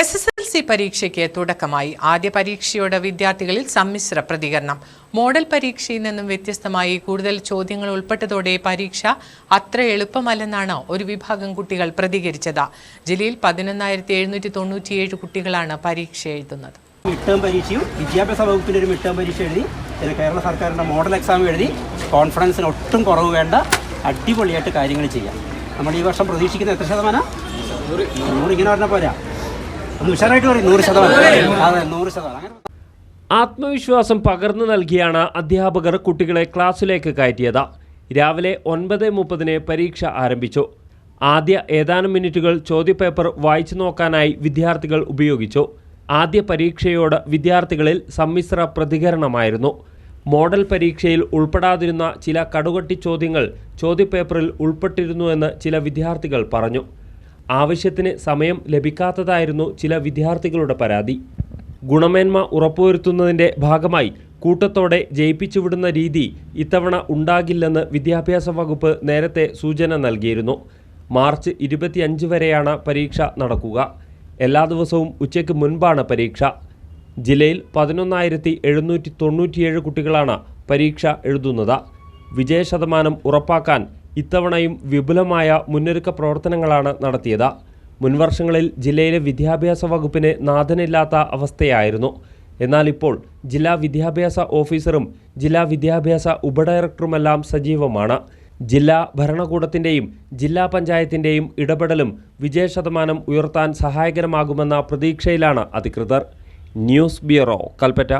S S L C പരീക്ഷയ്ക്ക് തുടക്കമായി ആദ്യ പരീക്ഷയോട് വിദ്യാർത്ഥികളിൽ സമ്മിശ്ര പ്രതികരണം. മോഡൽ പരീക്ഷയിൽ നിന്നും വ്യത്യസ്തമായി കൂടുതൽ ചോദ്യങ്ങൾ ഉൾപ്പെട്ടതോടെ പരീക്ഷ അത്ര എളുപ്പമല്ലെന്നാണ് ഒരു വിഭാഗം കുട്ടികൾ പ്രതികരിച്ചത്. ജില്ലയിൽ പതിനൊന്നായിരത്തി എഴുന്നൂറ്റി തൊണ്ണൂറ്റിയേഴ് കുട്ടികളാണ് പരീക്ഷ എഴുതുന്നത്. മിഡ് പരീക്ഷയും വിദ്യാഭ്യാസ വകുപ്പിന്റെ ഒരു മിഡ് പരീക്ഷ എഴുതി പിന്നെ കേരള സർക്കാരിന്റെ മോഡൽ എക്സാം എഴുതി കോൺഫിഡൻസിന് ഒട്ടും കുറവ് വേണ്ട അടിപൊളിയായിട്ട് കാര്യങ്ങൾ ചെയ്യാം. നമ്മൾ ഈ വർഷം പ്രതീക്ഷിക്കുന്ന എത്ര ശതമാനം? നൂറ്. ഇങ്ങനെ പോരാ. ഉഷാറായിട്ട് പറയും നൂറ് ശതമാനം. അതെ. നൂറ് ശതമാനം. ആത്മവിശ്വാസം പകർന്നു നൽകിയാണ് അധ്യാപകർ കുട്ടികളെ ക്ലാസ്സിലേക്ക് കയറ്റിയത്. രാവിലെ ഒൻപത് മുപ്പതിന് പരീക്ഷ ആരംഭിച്ചു. ആദ്യ ഏതാനും മിനിറ്റുകൾ ചോദ്യപേപ്പർ വായിച്ചു നോക്കാനായി വിദ്യാർത്ഥികൾ ഉപയോഗിച്ചു. ആദ്യ പരീക്ഷയോട് വിദ്യാർത്ഥികളിൽ സമ്മിശ്ര പ്രതികരണമായിരുന്നു. മോഡൽ പരീക്ഷയിൽ ഉൾപ്പെടാതിരുന്ന ചില കടുകട്ടി ചോദ്യങ്ങൾ ചോദ്യപേപ്പറിൽ ഉൾപ്പെട്ടിരുന്നുവെന്ന് ചില വിദ്യാർത്ഥികൾ പറഞ്ഞു. ആവശ്യത്തിന് സമയം ലഭിക്കാത്തതായിരുന്നു ചില വിദ്യാർത്ഥികളുടെ പരാതി. ഗുണമേന്മ ഉറപ്പുവരുത്തുന്നതിന്റെ ഭാഗമായി കൂട്ടത്തോടെ ജയിപ്പിച്ചുവിടുന്ന രീതി ഇത്തവണ ഉണ്ടാകില്ലെന്ന് വിദ്യാഭ്യാസ വകുപ്പ് നേരത്തെ സൂചന നൽകിയിരുന്നു. മാർച്ച് ഇരുപത്തിയഞ്ച് വരെയാണ് പരീക്ഷ നടക്കുക. എല്ലാ ദിവസവും ഉച്ചയ്ക്ക് മുൻപാണ് പരീക്ഷ. ജില്ലയിൽ പതിനൊന്നായിരത്തി എഴുന്നൂറ്റി തൊണ്ണൂറ്റിയേഴ് കുട്ടികളാണ് പരീക്ഷ എഴുതുന്നത്. വിജയശതമാനം ഉറപ്പാക്കാൻ ഇത്തവണയും വിപുലമായ മുന്നൊരുക്ക പ്രവർത്തനങ്ങളാണ് നടത്തിയത്. മുൻവർഷങ്ങളിൽ ജില്ലയിലെ വിദ്യാഭ്യാസ വകുപ്പിന് നാഥനില്ലാത്ത അവസ്ഥയായിരുന്നു. എന്നാൽ ഇപ്പോൾ ജില്ലാ വിദ്യാഭ്യാസ ഓഫീസറും ജില്ലാ വിദ്യാഭ്യാസ ഉപഡയറക്ടറുമെല്ലാം സജീവമാണ്. ജില്ലാ ഭരണകൂടത്തിന്റെയും ജില്ലാ പഞ്ചായത്തിന്റെയും ഇടപെടലും വിജയശതമാനം ഉയർത്താൻ സഹായകരമാകുമെന്ന പ്രതീക്ഷയിലാണ് അധികൃതർ. News bureau Kalpetta.